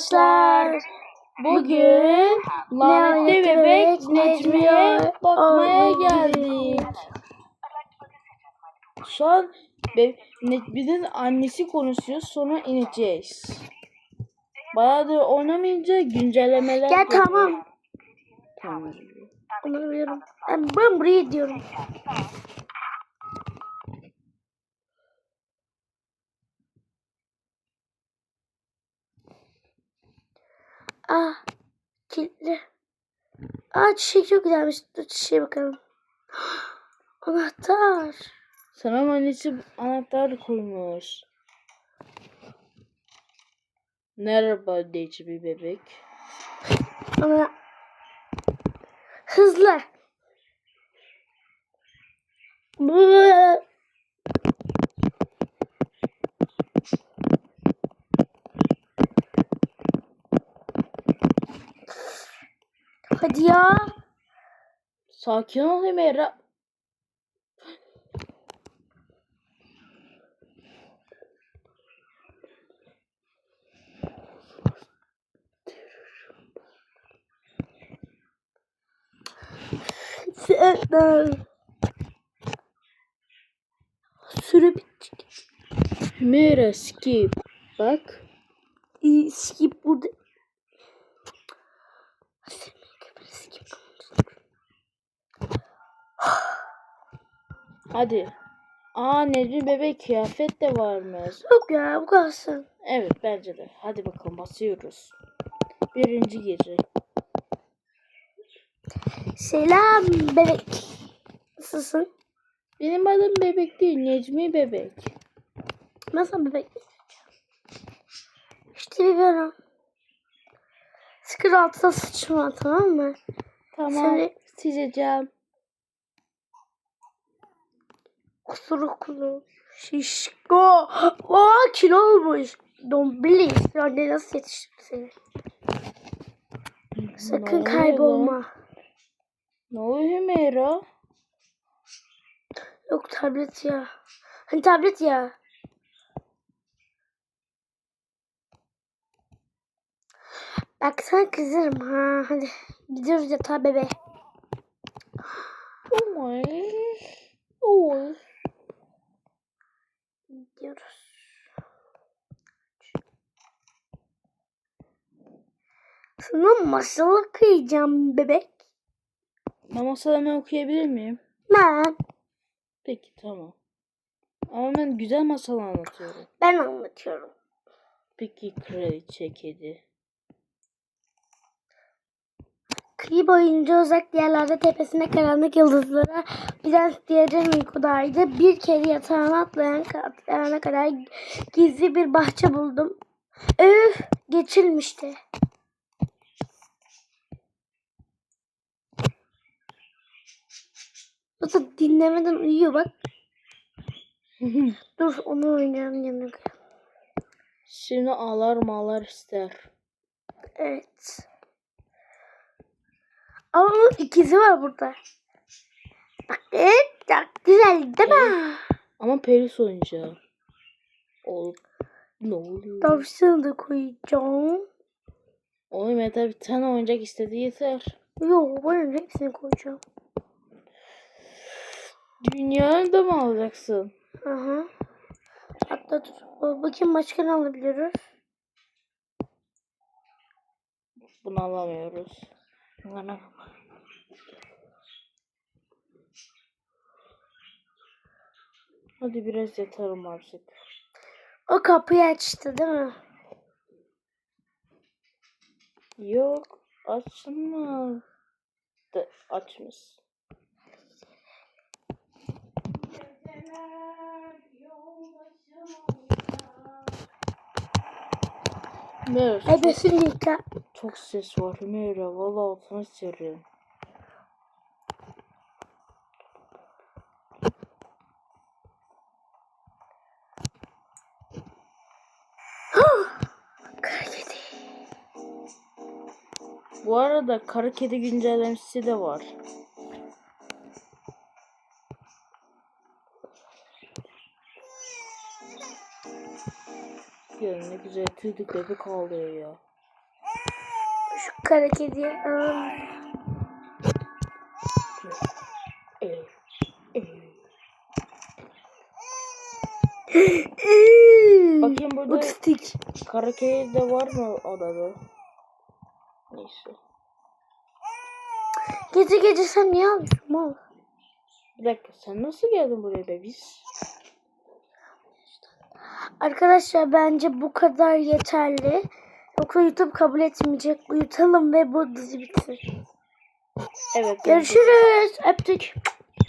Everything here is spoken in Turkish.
arkadaşlar. Bugün lanetli bebek Necmi'ye bakmaya geldik. Şu an Necmi'nin annesi konuşuyor sonra ineceğiz. Bayağıdır oynamayınca güncellemeler Ya geliyor. tamam. Tamam. Onu biliyorum. Ben buraya diyorum. Ah, kilitli. Aa çiçek çok güzelmiş. Dur çiçeğe bakalım. Anahtar. Sana annesi anahtar koymuş. Merhaba Necmi bebek. Ama hızlı. Bu- Hadi ya. Sakin ol Hümeyra. Sen- Süre bitti. Hümeyra skip. Bak. Skip burada. Hadi. Aa Necmi bebek kıyafet de varmış. Yok ya bu kalsın. Evet bence de. Hadi bakalım basıyoruz. Birinci gece. Selam bebek. Nasılsın? Benim adım bebek değil Necmi bebek. Nasıl bebek? İşte biliyorum. Sıkır altına sıçma tamam mı? Tamam. Seni- Sileceğim. Kusuruklu. Şişko. Aa kilo olmuş. Dombili. Anne nasıl yetiştirdi seni? Ne Sakın lan? kaybolma. Ne oluyor Hümeyra? Yok tablet ya. Hani tablet ya. Bak sana kızarım ha. Hadi gidiyoruz yatağa bebe. Sana masal okuyacağım bebek. Mama sana okuyabilir miyim? Ben. Peki tamam. Ama ben güzel masal anlatıyorum. Ben anlatıyorum. Peki kraliçe kedi. Kıyı boyunca uzak yerlerde tepesine karanlık yıldızlara prens diğeri uykudaydı. Bir kere yatağına atlayan atlayana kadar gizli bir bahçe buldum. Öf geçilmişti. Nasıl dinlemeden uyuyor bak. Dur onu oynayalım koyalım. Şimdi ağlar mağlar ister. Evet. Ama onun ikizi var burada. Bak evet çok güzel değil mi? Ama peris oyuncağı. Ol ne oluyor? Tavşanı da koyacağım. Oğlum yeter bir tane oyuncak istedi yeter. Yok ben hepsini koyacağım. Dünyanı da mı alacaksın? Aha. Hatta dur. Ba- Bakayım başka ne alabiliyoruz? Bunu alamıyoruz. Ana. Hadi biraz yatalım artık. O kapıyı açtı değil mi? Yok açma. De, açmış. Çok, Ebesini yıka. çok ses var Hümeyra. Valla altına. Kedi. Bu arada kara kedi güncellemesi de var. Ya ne güzel tüydük bebek ağlıyor ya. Şu kara kediye. Ee. Bakayım burada Otistik. kara kedi de var mı odada? Neyse. Gece gece sen niye alıyorsun mal? Bir dakika sen nasıl geldin buraya be biz? Arkadaşlar bence bu kadar yeterli. Yoksa YouTube kabul etmeyecek. Uyutalım ve bu dizi bitsin. Evet. Görüşürüz. Öptük.